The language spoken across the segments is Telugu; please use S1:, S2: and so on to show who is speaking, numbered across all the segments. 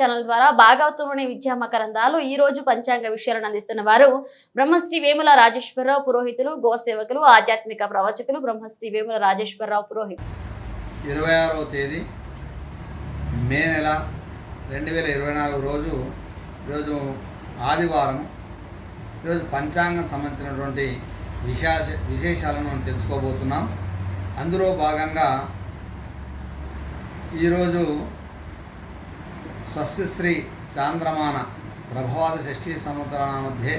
S1: ఛానల్ ద్వారా భాగవతంలోని విద్యా మకరందాలు ఈ రోజు పంచాంగ విషయాలను అందిస్తున్న వారు బ్రహ్మశ్రీ వేముల రాజేశ్వరరావు పురోహితులు గోసేవకులు ఆధ్యాత్మిక ప్రవచకులు బ్రహ్మశ్రీ వేముల రాజేశ్వరరావు పురోహితులు.
S2: ఇరవై ఆరవ తేదీ మే నెల రెండు వేల ఇరవై నాలుగు రోజు ఈరోజు ఆదివారం ఈరోజు పంచాంగం సంబంధించినటువంటి విశేష విశేషాలను మనం తెలుసుకోబోతున్నాం. అందులో భాగంగా ఈరోజు స్వస్తిశ్రీ చాంద్రమాన ప్రభవాద షష్ఠీ సంవత్సరాల మధ్య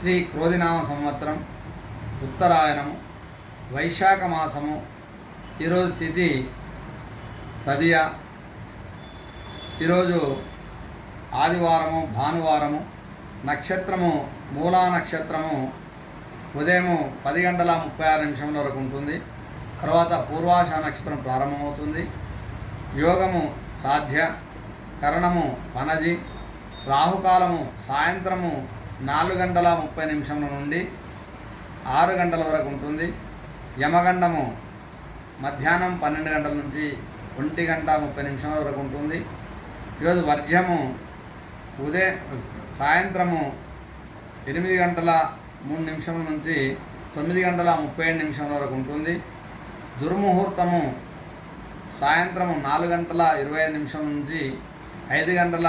S2: శ్రీ క్రోధినామ సంవత్సరం ఉత్తరాయణము వైశాఖ మాసము ఈరోజు తిథి తదియ ఈరోజు ఆదివారము భానువారము నక్షత్రము మూలా నక్షత్రము ఉదయము పది గంటల ముప్పై ఆరు నిమిషముల వరకు ఉంటుంది. తర్వాత పూర్వాష నక్షత్రం ప్రారంభమవుతుంది. యోగము సాధ్య. కరణము పనజి రాహుకాలము సాయంత్రము నాలుగు గంటల ముప్పై నిమిషముల నుండి ఆరు గంటల వరకు ఉంటుంది. యమగండము మధ్యాహ్నం పన్నెండు గంటల నుంచి ఒంటి గంట ముప్పై నిమిషాల వరకు ఉంటుంది. ఈరోజు వర్జ్యము ఉదయం సాయంత్రము ఎనిమిది గంటల మూడు నిమిషముల నుంచి తొమ్మిది గంటల ముప్పై ఏడు నిమిషముల వరకు ఉంటుంది. దుర్ముహూర్తము సాయంత్రం నాలుగు గంటల ఇరవై ఐదు నిమిషం నుంచి ఐదు గంటల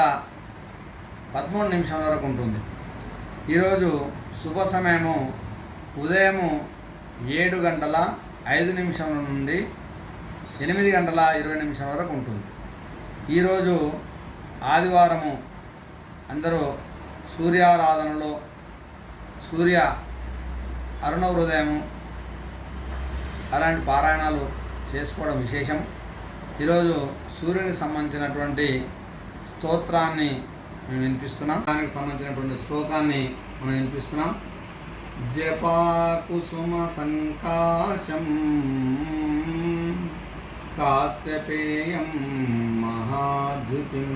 S2: పదమూడు నిమిషం వరకు ఉంటుంది. ఈరోజు శుభ సమయము ఉదయము ఏడు గంటల ఐదు నిమిషం నుండి ఎనిమిది గంటల ఇరవై నిమిషాల వరకు ఉంటుంది. ఈరోజు ఆదివారము అందరూ సూర్యారాధనలో సూర్య అరుణ హృదయము అలాంటి పారాయణాలు చేసుకోవడం విశేషం. ఈరోజు సూర్యునికి సంబంధించినటువంటి స్తోత్రాన్ని మేము వినిపిస్తున్నాం. దానికి సంబంధించినటువంటి శ్లోకాన్ని మనం వినిపిస్తున్నాం. జపాకుసుమ సంకాశం కాశ్యపేయం మహాధుతిం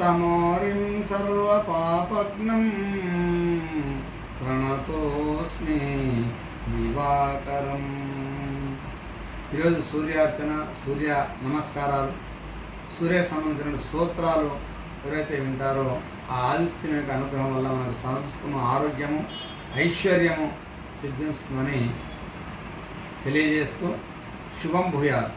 S2: తమోరిం సర్వపాపగ్నం ప్రణతోస్మి దివాకరం. ఈరోజు సూర్యార్చన సూర్య నమస్కారాలు. సూర్య సంబంధించిన సూత్రాలు ఎవరైతే వింటారో ఆ ఆదిత్యం యొక్క అనుగ్రహం వల్ల మనకు సమస్తము ఆరోగ్యము ఐశ్వర్యము సిద్ధిస్తుందని తెలియజేస్తూ శుభం భూయాలు